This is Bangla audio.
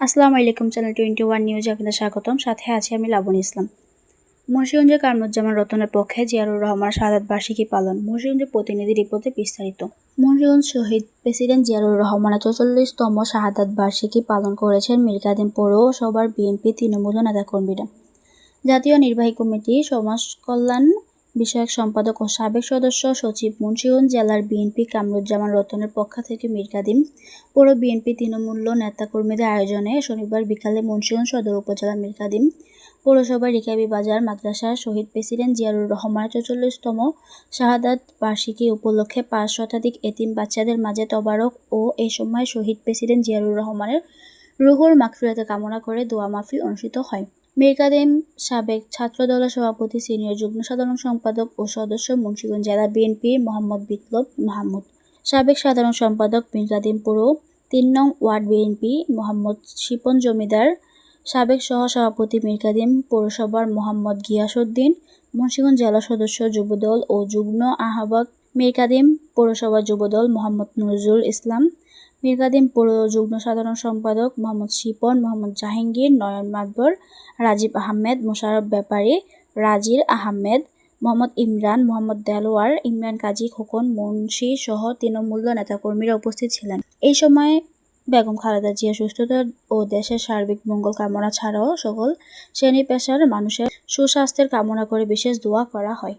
আসসালামু আলাইকুম চ্যানেল টোয়েন্টি ওয়ান নিউজে আপনাদের স্বাগতম। সাথে আছি আমি লাবণী ইসলাম। মুন্সিগঞ্জে কামরুজ্জামান রতনের পক্ষে জিয়ারুর রহমান সাদাত বার্ষিকী পালন। মুন্সিগঞ্জের প্রতিনিধি রিপোর্টে বিস্তারিত। মুন্সিগঞ্জ শহীদ প্রেসিডেন্ট জিয়ারুর রহমানের চৌচল্লিশতম শাহাদাত বার্ষিকী পালন করেছেন মিরকাদিম পৌরসভার বিএনপি তৃণমূল নেতাকর্মীরা। জাতীয় নির্বাহী কমিটি সমাজ কল্যাণ বিষয়ক সম্পাদক ও সাবেক সদস্য সচিব মুন্সিগঞ্জ জেলার বিএনপি কামরুজ্জামান রতনের পক্ষ থেকে মিরকাদিম পৌর বিএনপি তৃণমূল নেতাকর্মীদের আয়োজনে শনিবার বিকালে মুন্সিগঞ্জ সদর উপজেলা মিরকাদিম পৌরসভার রিকাবি বাজার মাদ্রাসার শহীদ প্রেসিডেন্ট জিয়ারুর রহমানের চৌচল্লিশতম শাহাদাত বার্ষিকী উপলক্ষে পাঁচ শতাধিক এতিম বাচ্চাদের মাঝে তবারক ও এ সময় শহীদ প্রেসিডেন্ট জিয়ারুর রহমানের রুহুর মাগফিরাতে কামনা করে দোয়া মাহফিল অনুষ্ঠিত হয়। মিরকাদিম সাবেক ছাত্রদলের সভাপতি সিনিয়র যুগ্ম সাধারণ সম্পাদক ও সদস্য মুন্সিগঞ্জ জেলা বিএনপি মোহাম্মদ বিপ্লব মাহমুদ। সাবেক সাধারণ সম্পাদক মিরকাদিম পুরো তিন নং ওয়ার্ড বিএনপি মোহাম্মদ শিপন জমিদার। সাবেক সহসভাপতি মিরকাদিম পৌরসভার মোহাম্মদ গিয়াসউদ্দিন। মুন্সিগঞ্জ জেলা সদস্য যুবদল ও যুগ্ম আহ্বায়ক মিরকাদিম পৌরসভা যুবদল মোহাম্মদ নজরুল ইসলাম মিরকাদিম পৌর যুগ্ম সাধারণ সম্পাদক মোহাম্মদ শিপন, মোহাম্মদ জাহাঙ্গীর, নয়ন মাদবর রাজীব আহমেদ মোশাররফ ব্যাপারী, রাজির আহমেদ, মোহাম্মদ ইমরান, মোহাম্মদ দেলোয়ার, ইমরান কাজী, খোকন, মুন্সি সহ তৃণমূল নেতাকর্মীরা উপস্থিত ছিলেন। এই সময় বেগম খালেদা জিয়া সুস্থতা ও দেশের সার্বিক মঙ্গল কামনা ছাড়াও সকল শ্রেণি পেশার মানুষের সুস্বাস্থ্যের কামনা করে বিশেষ দোয়া করা হয়।